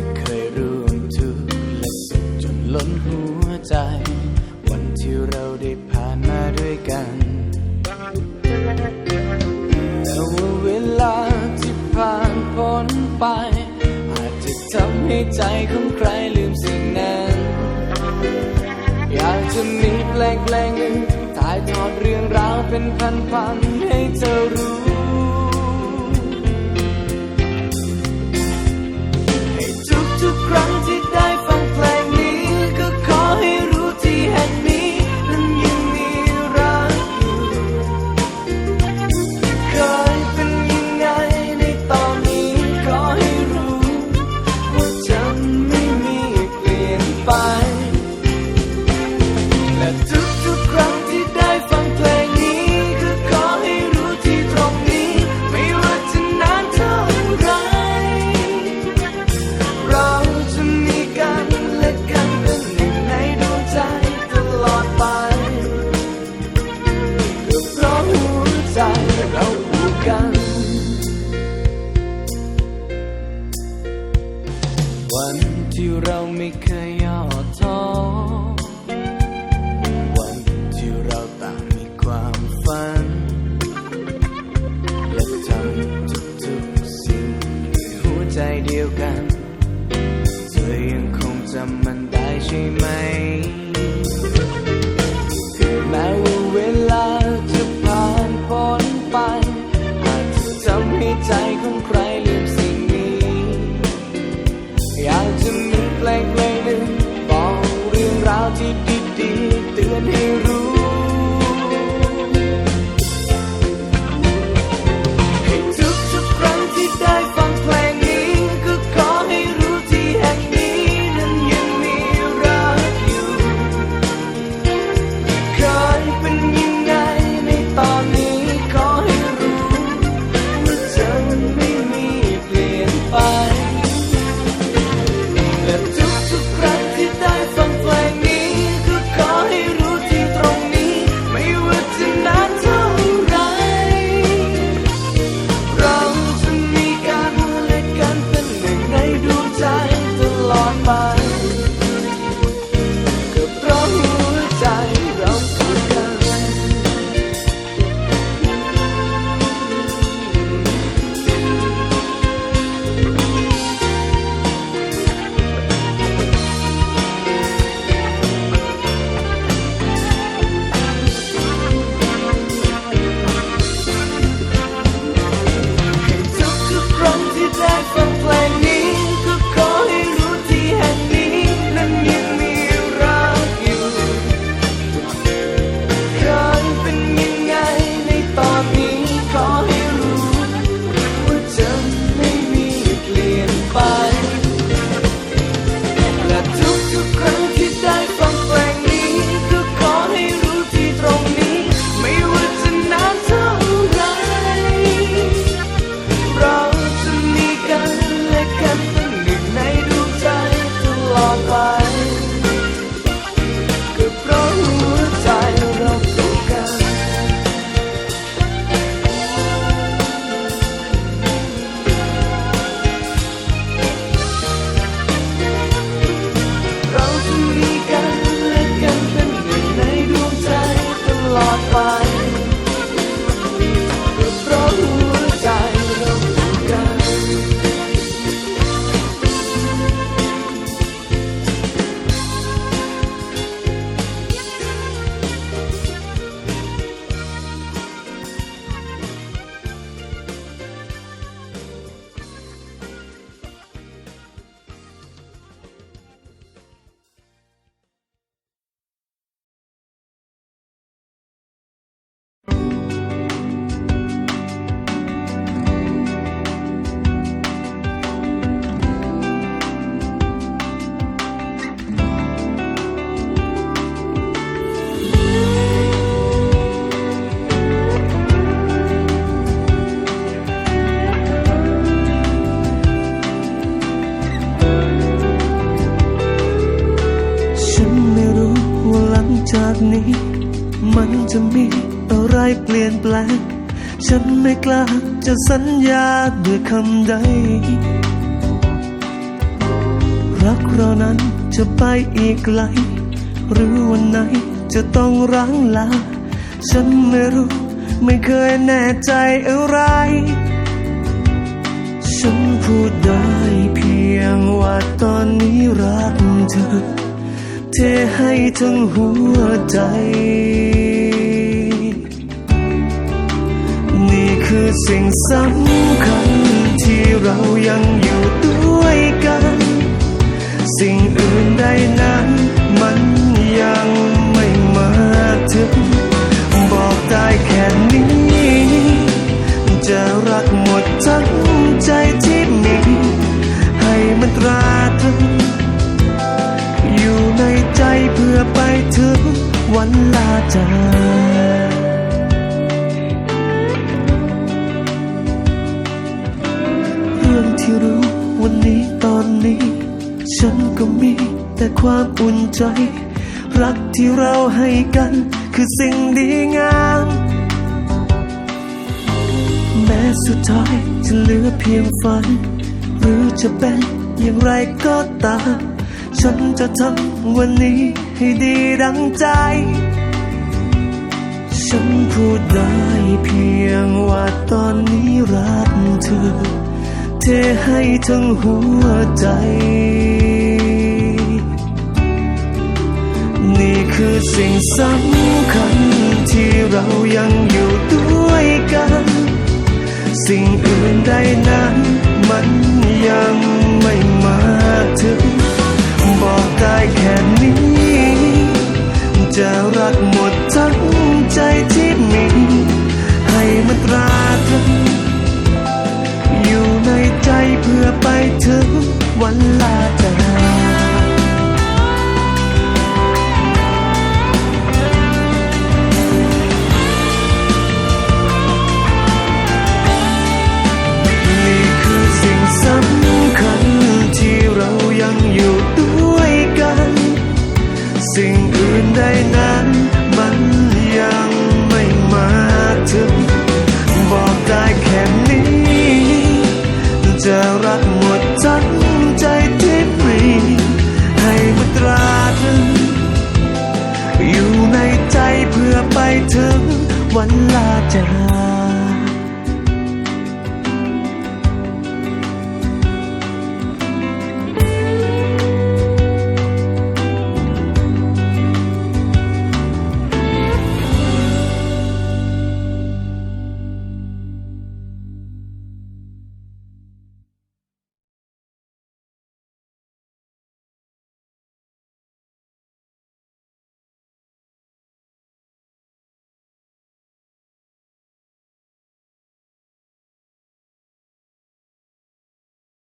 ที่เคยร่วมทุกข์และสุขจนล้นหัวใจ วันที่เราได้ผ่านมาด้วยกัน แต่ว่าเวลาที่ผ่านพ้นไป อาจจะทำให้ใจของใครลืมสิ่งนั้น อยากจะมีเพลงเพลงหนึ่งถ่ายทอดเรื่องราวเป็นพันๆให้เธอรู้ จะมีอะไรเปลี่ยนแปลง ฉันไม่กล้าจะสัญญาด้วยคำใด รักเรานั้นจะไปอีกไกล หรือวันไหนจะต้องร้างลา ฉันไม่รู้ไม่เคยแน่ใจอะไร ฉันพูดได้เพียงว่าตอนนี้รักเธอเทให้ทั้งหัวใจ สิ่งสำคัญที่เรายังอยู่ด้วยกัน สิ่งอื่นใดนั้นมันยังไม่มาถึง บอกได้แค่นี้ จะรักหมดทั้งใจที่มี ให้มันตราตรึงอยู่ในใจเพื่อไปถึงวันลาจาก ที่รู้วันนี้ตอนนี้ ฉันก็มีแต่ความอุ่นใจ รักที่เราให้กัน คือสิ่งดีงาม แม้สุดท้ายจะเหลือเพียงฝัน หรือจะเป็นอย่างไรก็ตาม ฉันจะทำวันนี้ให้ดีดังใจ ฉันพูดได้เพียงว่าตอนนี้รักเธอ ให้ทั้งหัวใจ นี่คือสิ่งสำคัญที่เรายังอยู่ด้วยกัน สิ่งอื่นใดนั้นมันยังไม่มาถึง บอกได้แค่นี้ จะรักหมดทั้งใจที่มี ให้มันตราตรึง ง อ